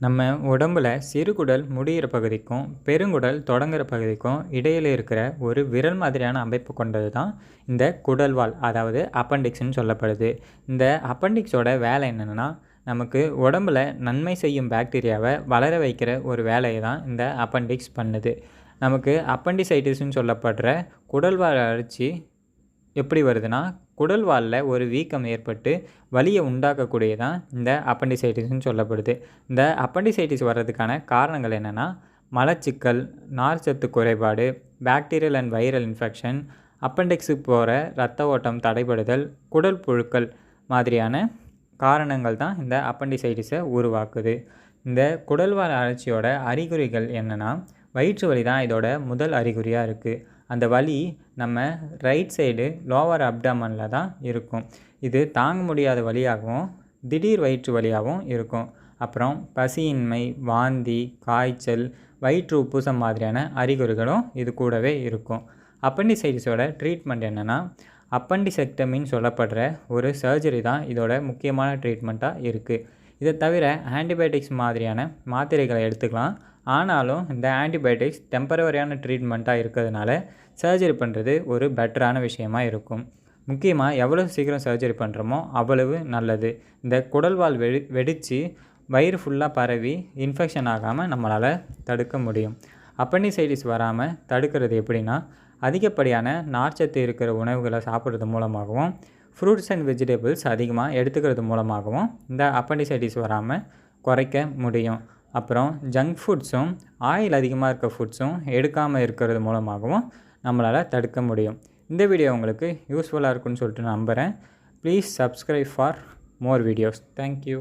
நம்ம உடம்புல சிறுகுடல் முடியிற பகுதிக்கும் பெருங்குடல் தொடங்குற பகுதிக்கும் இடையில் இருக்கிற ஒரு விரல் மாதிரியான அமைப்பு கொண்டது தான் இந்த குடல்வால் அதாவது அப்பெண்டிக்ஸ்னு சொல்லப்படுது. இந்த அப்பெண்டிக்ஸோட வேலை என்னென்னா நமக்கு உடம்புல நன்மை செய்யும் பாக்டீரியாவை வளர வைக்கிற ஒரு வேலையை தான் இந்த அப்பெண்டிக்ஸ் பண்ணுது. நமக்கு அப்பண்டிசைட்டிஸ்னு சொல்லப்படுற குடல்வால் அழிச்சி எப்படி வருதுன்னா குடல் வாலில் ஒரு வீக்கம் ஏற்பட்டு வலியை உண்டாக்கக்கூடியதான் இந்த அப்பண்டிசைட்டிஸ்னு சொல்லப்படுது. இந்த அப்பண்டிசைட்டிஸ் வர்றதுக்கான காரணங்கள் என்னென்னா மலச்சிக்கல் நார்ச்சத்து குறைபாடு பாக்டீரியல் அண்ட் வைரல் இன்ஃபெக்ஷன் அப்பண்டிக்ஸுக்கு போகிற ரத்த ஓட்டம் தடைபடுதல் குடல் புழுக்கள் மாதிரியான காரணங்கள் தான் இந்த அப்பண்டிசைட்டிஸை உருவாக்குது. இந்த குடல்வால் அழற்சியோட அறிகுறிகள் என்னென்னா வயிற்று வலி தான் இதோட முதல் அறிகுறியாக இருக்குது அந்த வலி நம்ம ரைட் சைடு லோவர் அப்டாமனில் தான் இருக்கும். இது தாங்க முடியாத வலியாகவும் திடீர் வயிற்று வலியாகவும் இருக்கும். அப்புறம் பசியின்மை வாந்தி காய்ச்சல் வயிற்று உப்புசம் மாதிரியான அறிகுறிகளும் இது கூடவே இருக்கும். அப்பண்டிசைட்டிஸோட ட்ரீட்மெண்ட் என்னென்னா அப்பண்டிசெக்டமின்னு சொல்லப்படுற ஒரு சர்ஜரி தான் இதோட முக்கியமான ட்ரீட்மெண்ட்டாக இருக்குது இதை தவிர ஆன்டிபயோட்டிக்ஸ் மாதிரியான மாத்திரைகளை எடுத்துக்கலாம். ஆனாலும் இந்த ஆன்டிபயோட்டிக்ஸ் டெம்பரவரியான ட்ரீட்மெண்ட்டாக இருக்கிறதுனால சர்ஜரி பண்ணுறது ஒரு பெட்டரான விஷயமா இருக்கும். முக்கியமாக எவ்வளோ சீக்கிரம் சர்ஜரி பண்ணுறோமோ அவ்வளவு நல்லது. இந்த குடல்வால் வெடி வெடித்து வயிறு ஃபுல்லாக பரவி இன்ஃபெக்ஷன் ஆகாமல் நம்மளால் தடுக்க முடியும். அப்பண்டிசைடிஸ் வராமல் தடுக்கிறது எப்படின்னா அதிகப்படியான நார்ச்சத்து இருக்கிற உணவுகளை சாப்பிட்றது மூலமாகவும் ஃப்ரூட்ஸ் அண்ட் வெஜிடபிள்ஸ் அதிகமாக எடுத்துக்கிறது மூலமாகவும் இந்த அப்பண்டிசைடிஸ் வராமல் குறைக்க முடியும். அப்புறம் ஜங்க் ஃபுட்ஸும் ஆயில் அதிகமாக இருக்க ஃபுட்ஸும் எடுக்காமல் இருக்கிறது மூலமாகவும் நம்மளால் தடுக்க முடியும். இந்த வீடியோ உங்களுக்கு யூஸ்ஃபுல்லாக இருக்குன்னு சொல்லிட்டு நம்புகிறேன் please subscribe for more videos thank you